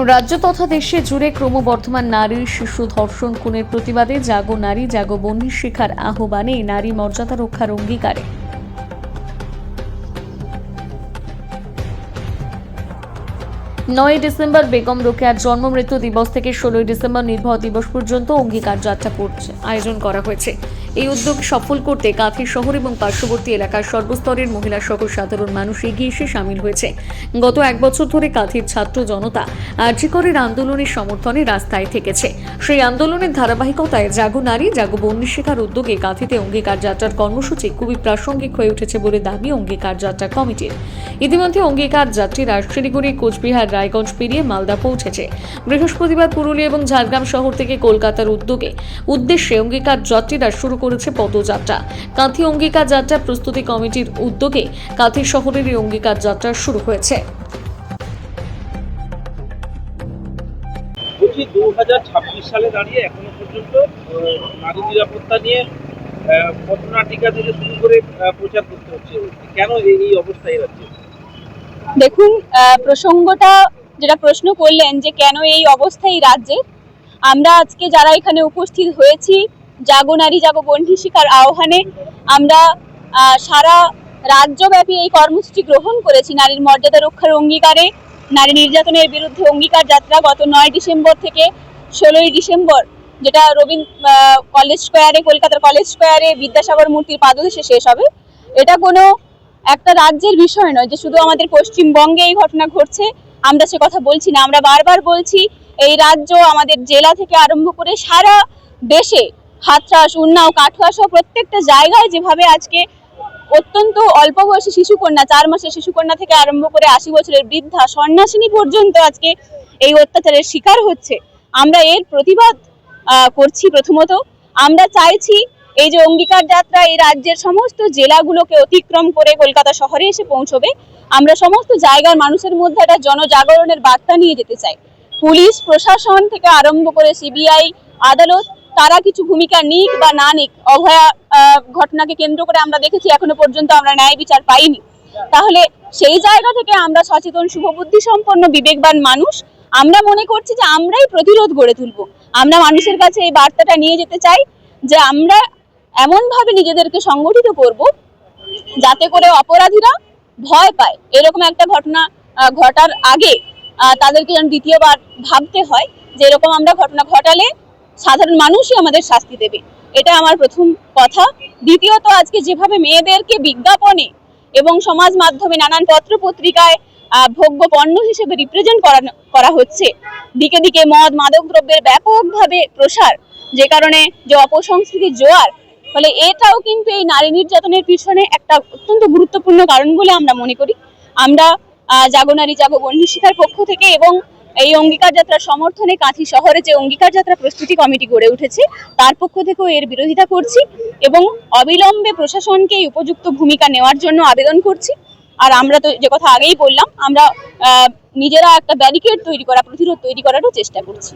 রাজ্য তথা দেশে জুড়ে ক্রমবর্ধমান নারী শিশু ধর্ষণ খুনের প্রতিবাদে জাগো নারী, জাগো বন্দি শিখার আহ্বানে নারী মর্যাদা রক্ষার অঙ্গীকারে। নয় ডিসেম্বর বেগম রোকেয়ার জন্ম মৃত্যু দিবস থেকে ষোলোই ডিসেম্বর নির্ভর দিবস পর্যন্ত অঙ্গীকার যাত্রা করছে আয়োজন করা হয়েছে। এই উদ্যোগ সফল করতে কাঁথি শহর এবং পার্শ্ববর্তী এলাকার সর্বস্তরের মহিলা সহ সাধারণ মানুষ এগিয়ে এসে সামিল হয়েছে। গত এক বছর ধরে কাঁথির ছাত্র জনতা আর্যিকরের আন্দোলনের সমর্থনে রাস্তায় থেকেছে। সেই আন্দোলনের ধারাবাহিকতায় জাগো নারী, জাগো বন্দি শেখার উদ্যোগে কাঁথিতে অঙ্গীকার যাত্রার কর্মসূচি খুবই প্রাসঙ্গিক হয়ে উঠেছে বলে দাবি অঙ্গীকার যাত্রা কমিটির। ইতিমধ্যে অঙ্গীকার যাত্রীরা শিলিগুড়ি কোচবিহার, রায়গঞ্জ পেরিয়ে মালদা পৌঁছেছে। বৃহস্পতিবার পুরুলিয়া এবং ঝাড়গ্রাম শহর থেকে কলকাতার উদ্যোগে উদ্দেশ্যে অঙ্গীকার যাত্রীরা শুরু করেছে পদযাত্রা। কাঁথি অঙ্গীকার যাত্রা প্রস্তুতি কমিটির উদ্যোগে কাঁথি শহরের এই অঙ্গীকার যাত্রা শুরু হয়েছে। বলছি দু হাজার ছাব্বিশ সালে দাঁড়িয়ে এখনও পর্যন্ত নারী নিরাপত্তা নিয়ে থেকে শুরু করে প্রচার করতে হচ্ছে। কেন এই অবস্থায় দেখুন আহ, প্রসঙ্গটা যেটা প্রশ্ন করলেন যে কেন এই অবস্থা এই রাজ্যে আমরা আজকে যারা এখানে উপস্থিত হয়েছি জাগো নারী, জাগো বন্ধি শিকার আহ্বানে আমরা সারা রাজ্যব্যাপী এই কর্মসূচি গ্রহণ করেছি। নারীর মর্যাদা রক্ষার অঙ্গীকারে, নারী নির্যাতনের বিরুদ্ধে অঙ্গীকার যাত্রা গত নয় ডিসেম্বর থেকে ষোলোই ডিসেম্বর, যেটা রবীন্দ্র কলেজ স্কোয়ারে, কলকাতার কলেজ স্কোয়ারে বিদ্যাসাগর মূর্তির পাদদেশে শেষ হবে। এটা কোনো একটা রাজ্যের বিষয় নয় যে শুধু আমাদের পশ্চিমবঙ্গে এই ঘটনা ঘটছে, আমরা সে কথা বলছি না। আমরা বারবার বলছি, এই রাজ্য আমাদের জেলা থেকে আরম্ভ করে সারা দেশে হাতরাস, উন্নাও কাঠুয়া সহ প্রত্যেকটা জায়গায় যেভাবে আজকে অত্যন্ত অল্প বয়সী শিশুকন্যা, চার মাসের শিশুকন্যা থেকে আরম্ভ করে আশি বছরের বৃদ্ধা, সন্ন্যাসিনী পর্যন্ত আজকে এই অত্যাচারের শিকার হচ্ছে। আমরা এর প্রতিবাদ করছি প্রথমত। আমরা চাইছি এই যে অঙ্গীকার যাত্রা এই রাজ্যের সমস্ত জেলাগুলোকে অতিক্রম করে কলকাতা শহরে এসে পৌঁছবে। আমরা সমস্ত জায়গার মানুষের মধ্যে একটা জনজাগরণের বার্তা নিয়ে যেতে চাই। পুলিশ, প্রশাসন থেকে আরম্ভ করে সিবিআই, আদালত তারা কিছু ভূমিকা নিক বা না নিক, অভয়া ঘটনাকে কেন্দ্র করে আমরা দেখেছি এখনও পর্যন্ত আমরা ন্যায় বিচার পাইনি। তাহলে সেই জায়গা থেকে আমরা সচেতন, শুভবুদ্ধি সম্পন্ন, বিবেকবান মানুষ, আমরা মনে করছি যে আমরাই প্রতিরোধ গড়ে তুলবো। আমরা মানুষের কাছে এই বার্তাটা নিয়ে যেতে চাই যে আমরা এমনভাবে নিজেদেরকে সংগঠিত করব যাতে করে অপরাধীরা ভয় পায়। এরকম একটা ঘটনা ঘটার আগে তাদেরকে যেন দ্বিতীয়বার ভাবতে হয় যে এরকম আমরা ঘটনা ঘটালে সাধারণ মানুষই আমাদের শাস্তি দেবে। এটা আমার প্রথম কথা। দ্বিতীয়ত, আজকে যেভাবে মেয়েদেরকে বিজ্ঞাপনে এবং সমাজ মাধ্যমে নানান পত্র পত্রিকায় ভোগ্য পণ্য হিসেবে রিপ্রেজেন্ট করানো, করা হচ্ছে, দিকে দিকে মদ মাদক দ্রব্যের ব্যাপকভাবে প্রসার, যে কারণে যে অপসংস্কৃতির জোয়ার, ফলে এটাও কিন্তু এই নারী নির্যাতনের পিছনে একটা অত্যন্ত গুরুত্বপূর্ণ কারণ বলে আমরা মনে করি। আমরা জাগো নারী, জাগো বন্ধু শিখার পক্ষ থেকে এবং এই অঙ্গীকার যাত্রার সমর্থনে কাঁথি শহরে যে অঙ্গীকার যাত্রা প্রস্তুতি কমিটি গড়ে উঠেছে, তার পক্ষ থেকেও এর বিরোধিতা করছি এবং অবিলম্বে প্রশাসনকে উপযুক্ত ভূমিকা নেওয়ার জন্য আবেদন করছি। আর আমরা তো যে কথা আগেই বললাম, আমরা নিজেরা একটা ব্যারিকেড তৈরি করা, প্রতিরোধ তৈরি করারও চেষ্টা করছি।